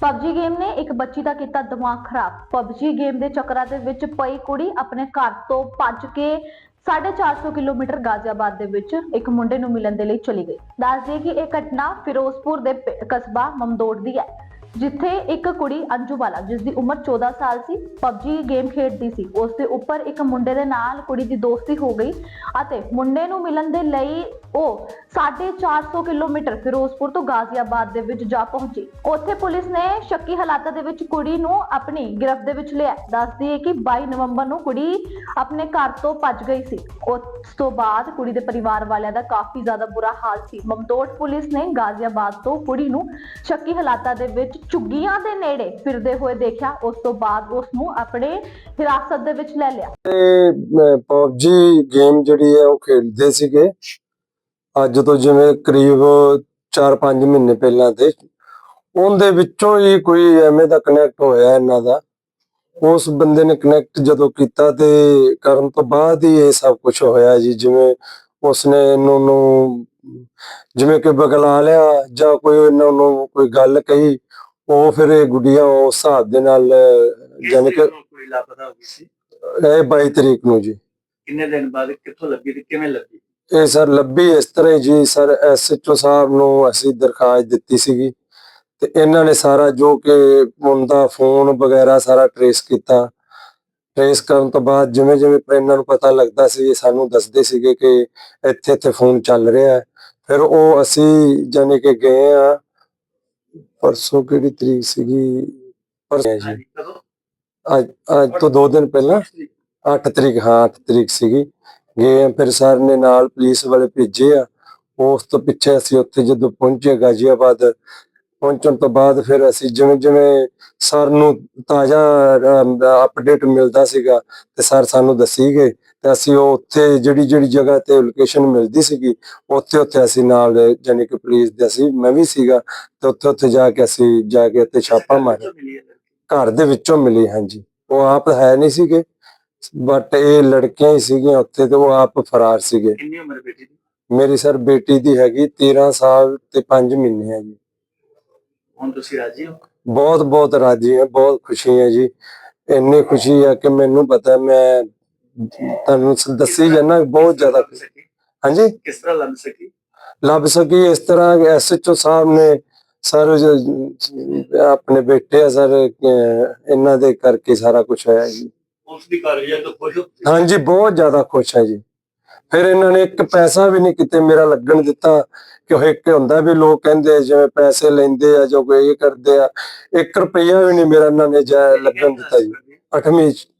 PUBG game ਨੇ ਇੱਕ ਬੱਚੀ ਦਾ ਕੀਤਾ ਦਿਮਾਗ ਖਰਾਬ। ਪਬਜੀ ਗੇਮ ਦੇ ਚੱਕਰਾਂ ਦੇ ਵਿੱਚ ਪਈ ਕੁੜੀ ਆਪਣੇ ਘਰ ਤੋਂ ਭੱਜ ਕੇ 450 ਕਿਲੋਮੀਟਰ ਗਾਜ਼ੀਆਬਾਦ ਦੇ ਵਿੱਚ ਇੱਕ ਮੁੰਡੇ ਨੂੰ ਮਿਲਣ ਦੇ ਲਈ ਚਲੀ ਗਈ। ਦੱਸ ਦਈਏ ਕਿ ਇਹ ਘਟਨਾ ਫਿਰੋਜ਼ਪੁਰ ਦੇ ਪਿ- ਕਸਬਾ ਮਮਦੋੜ ਦੀ ਹੈ। ਜਿੱਥੇ ਇੱਕ ਕੁੜੀ ਅੰਜੂ ਵਾਲਾ ਜਿਸ ਦੀ ਉਮਰ 14 ਸਾਲ ਸੀ ਪਬਜੀ ਗੇਮ ਖੇਡਦੀ ਸੀ। ਉਸ ਦੇ ਉੱਪਰ ਇੱਕ ਮੁੰਡੇ ਦੇ ਨਾਲ ਕੁੜੀ ਦੀ ਦੋਸਤੀ ਹੋ ਗਈ ਅਤੇ ਮੁੰਡੇ ਨੂੰ ਮਿਲਣ ਦੇ ਲਈ ਉਹ 450 ਕਿਲੋਮੀਟਰ ਫਿਰੋਜ਼ਪੁਰ ਤੋਂ ਗਾਜ਼ੀਆਬਾਦ ਦੇ ਵਿੱਚ ਜਾ ਪਹੁੰਚੀ। ਉੱਥੇ ਪੁਲਿਸ ਨੇ ਸ਼ੱਕੀ ਹਾਲਾਤਾਂ ਦੇ ਵਿੱਚ ਕੁੜੀ ਨੂੰ ਆਪਣੀ ਗ੍ਰਿਫਤ ਦੇ ਵਿੱਚ ਲਿਆ। ਦੱਸਦੀ ਹੈ ਕਿ 22 ਨਵੰਬਰ ਨੂੰ ਕੁੜੀ ਆਪਣੇ ਘਰ ਤੋਂ ਭੱਜ ਗਈ ਸੀ। ਉਸ ਤੋਂ ਬਾਅਦ ਕੁੜੀ ਦੇ ਪਰਿਵਾਰ ਵਾਲਿਆਂ ਦਾ ਕਾਫੀ ਜ਼ਿਆਦਾ ਬੁਰਾ ਹਾਲ ਸੀ। ਮਮਦੋਟ ਪੁਲਿਸ ਨੇ ਗਾਜ਼ੀਆਬਾਦ ਤੋਂ ਕੁੜੀ ਨੂੰ ਸ਼ੱਕੀ ਹਾਲਾਤਾਂ ਦੇ ਵਿੱਚ ਝੁੱਗੀਆਂ ਦੇ ਨੇੜੇ ਫਿਰਦੇ ਹੋਏ ਦੇਖਿਆ, ਉਸ ਤੋਂ ਬਾਅਦ ਉਸ ਨੂੰ ਆਪਣੇ ਹਿਰਾਸਤ ਦੇ ਵਿੱਚ ਲੈ ਲਿਆ। ਤੇ ਪਬਜੀ ਗੇਮ ਜਿਹੜੀ ਹੈ ਉਹ ਖੇਡਦੇ ਸੀਗੇ। ਅੱਜ ਤੋਂ ਜਿਵੇਂ ਕਰੀਬ 4-5 ਮਹੀਨੇ ਪਹਿਲਾਂ ਤੇ ਉਹਦੇ ਵਿੱਚੋਂ ਹੀ ਕੋਈ ਐਵੇਂ ਦਾ ਕਨੈਕਟ ਹੋਇਆ ਇਹਨਾਂ ਦਾ। ਉਸ ਬੰਦੇ ਨੇ ਕਨੈਕਟ ਜਦੋਂ ਕੀਤਾ ਤੇ ਕਰਨ ਤੋਂ ਬਾਅਦ ਹੀ ਇਹ ਸਭ ਕੁਝ ਹੋਇਆ ਜੀ। ਜਿਵੇਂ ਉਸਨੇ ਇਹਨੂੰ ਨੂੰ, ਜਿਵੇਂ ਕਿ ਬਗਲਾ ਲਿਆ ਜਾਂ ਕੋਈ ਇਹਨਾਂ ਨੂੰ ਕੋਈ ਗੱਲ ਕਹੀ ਉਹ ਫਿਰ ਇਹ ਗੁੱਡੀਆਂ ਉਸ ਹਿਸਾਬ ਦੇ ਨਾਲ ਜਾਨੀ ਕਿ ਕੁੜੀ ਲਾਪਤਾ ਹੋ ਗਈ ਸੀ? ਇਹ 22 ਤਰੀਕ ਨੂੰ ਜੀ। ਕਿੰਨੇ ਦਿਨ ਬਾਅਦ ਕਿੱਥੋਂ ਲੱਗੀ ਤੇ ਕਿਵੇਂ ਲੱਗੀ ਇਹ ਸਰ ਲੱਭੀ ਇਸ ਤਰ੍ਹਾਂ ਜੀ ਸਰ ਐਸਐਚਓ ਸਾਹਿਬ ਨੂੰ ਅਸੀਂ ਦਰਖਾਸਤ ਦਿੱਤੀ ਸੀਗੀ ਤੇ ਇਹਨਾਂ ਨੇ ਸਾਰਾ ਜੋ ਕਿ ਮੁੰਡਾ ਫੋਨ ਵਗੈਰਾ ਸਾਰਾ ਟਰੇਸ ਕੀਤਾ। ਟਰੇਸ ਕਰਨ ਤੋਂ ਬਾਅਦ ਜਿਵੇਂ ਜਿਵੇਂ ਇਹਨਾਂ ਨੂੰ ਪਤਾ ਲੱਗਦਾ ਸੀ ਇਹ ਸਾਨੂੰ ਦੱਸਦੇ ਸੀਗੇ ਕਿ ਇੱਥੇ ਇੱਥੇ ਫੋਨ ਚੱਲ ਰਿਹਾ। ਫਿਰ ਉਹ ਅਸੀਂ ਜਾਨੀ ਕਿ ਗਏ ਆ ਪਰਸੋਂ ਕਿਹੜੀ ਤਰੀਕ ਸੀਗੀ? ਪਰਸੋਂ ਜੀ ਅੱਜ ਅੱਜ ਤੋਂ 2 ਦਿਨ ਪਹਿਲਾਂ। 8 ਤਰੀਕ। ਹਾਂ 8 ਤਰੀਕ ਸੀਗੀ। ਗਏ ਆ ਫਿਰ ਸਰ ਨੇ ਨਾਲ ਪੁਲਿਸ ਵਾਲੇ ਭੇਜੇ ਆ। ਉਸ ਤੋਂ ਪਿੱਛੇ ਅਸੀਂ ਉੱਥੇ ਜਦੋਂ ਪਹੁੰਚੇ ਗਾਜ਼ੀਆਬਾਦ ਪਹੁੰਚਣ ਤੋਂ ਬਾਅਦ ਫਿਰ ਅਸੀਂ ਜਿਵੇਂ ਜਿਵੇਂ ਸਰ ਨੂੰ ਤਾਜ਼ਾ ਅਪਡੇਟ ਮਿਲਦਾ ਸੀਗਾ ਤੇ ਸਰ ਸਾਨੂੰ ਦੱਸੀ ਗਏ ਤੇ ਅਸੀਂ ਉਹ ਉੱਥੇ ਜਿਹੜੀ ਜਿਹੜੀ ਜਗ੍ਹਾ ਤੇ ਲੋਕੇਸ਼ਨ ਮਿਲਦੀ ਸੀਗੀ ਉੱਥੇ ਉੱਥੇ ਅਸੀਂ ਨਾਲ ਜਾਨੀ ਕਿ ਪੁਲਿਸ ਦੇ ਅਸੀਂ ਮੈਂ ਵੀ ਸੀਗਾ ਤੇ ਉੱਥੇ ਉੱਥੇ ਜਾ ਕੇ ਅਸੀਂ ਜਾ ਕੇ ਉੱਥੇ ਛਾਪਾ ਮਾਰਿਆ? ਘਰ ਦੇ ਵਿੱਚੋਂ ਮਿਲੀ ਹਾਂਜੀ। ਉਹ ਆਪ ਹੈ ਨਹੀਂ ਸੀਗੇ ਬਟ ਇਹ ਲੜਕੀਆਂ ਹੀ ਸੀਗੀਆਂ ਉੱਥੇ ਤੇ ਉਹ ਆਪ ਫਰਾਰ ਸੀਗੇ। ਕਿੰਨੀ ਉਮਰ ਬੇਟੀ ਦੀ? ਮੇਰੀ ਸਰ ਬੇਟੀ ਦੀ ਹੈਗੀ 13 ਸਾਲ ਤੇ 5 ਮਹੀਨੇ ਹੈ ਜੀ। ਹੁਣ ਤੁਸੀਂ ਰਾਜੀ ਹੋ? ਬਹੁਤ ਬਹੁਤ ਰਾਜੀ ਹਾਂ ਬਹੁਤ ਖੁਸ਼ੀ ਹੈ ਜੀ। ਇੰਨੀ ਖੁਸ਼ੀ ਹੈ ਕਿ ਮੈਨੂੰ ਪਤਾ ਮੈਂ ਤੁਹਾਨੂੰ ਦੱਸੀ ਜਾਣਾ ਬਹੁਤ ਜ਼ਿਆਦਾ ਹਾਂਜੀ? ਕਿਸ ਤਰ੍ਹਾਂ ਲੱਭ ਸਕੀ? ਲੱਭ ਸਕੀ ਇਸ ਤਰ੍ਹਾਂ ਐਸਐਚਓ ਸਾਹਿਬ ਨੇ ਸਰ ਆਪਣੇ ਬੇਟੇ ਆ ਸਰ ਇਹਨਾਂ ਦੇ ਕਰਕੇ ਸਾਰਾ ਕੁਝ ਹੋਇਆ ਜੀ। ਉਸ ਦੀ ਕਾਰਵਾਈ ਤੋਂ ਖੁਸ਼ ਹੋ ਹਾਂਜੀ ਬਹੁਤ ਜ਼ਿਆਦਾ ਖੁਸ਼ ਹੈ ਜੀ। ਫਿਰ ਇਹਨਾਂ ਨੇ ਇੱਕ ਪੈਸਾ ਵੀ ਨਹੀਂ ਕਿਤੇ ਮੇਰਾ ਲੱਗਣ ਦਿੱਤਾ ਕਿ ਉਹ ਇੱਕ ਹੁੰਦਾ ਵੀ ਲੋਕ ਕਹਿੰਦੇ ਜਿਵੇਂ ਪੈਸੇ ਲੈਂਦੇ ਆ ਜੋ ਕੋਈ ਇਹ ਕਰਦੇ ਆ 1 ਰੁਪਈਆ ਵੀ ਨਹੀਂ ਮੇਰਾ ਇਹਨਾਂ ਨੇ ਜਾ ਲੱਗਣ ਦਿੱਤਾ ਜੀ 8ਵੀਂ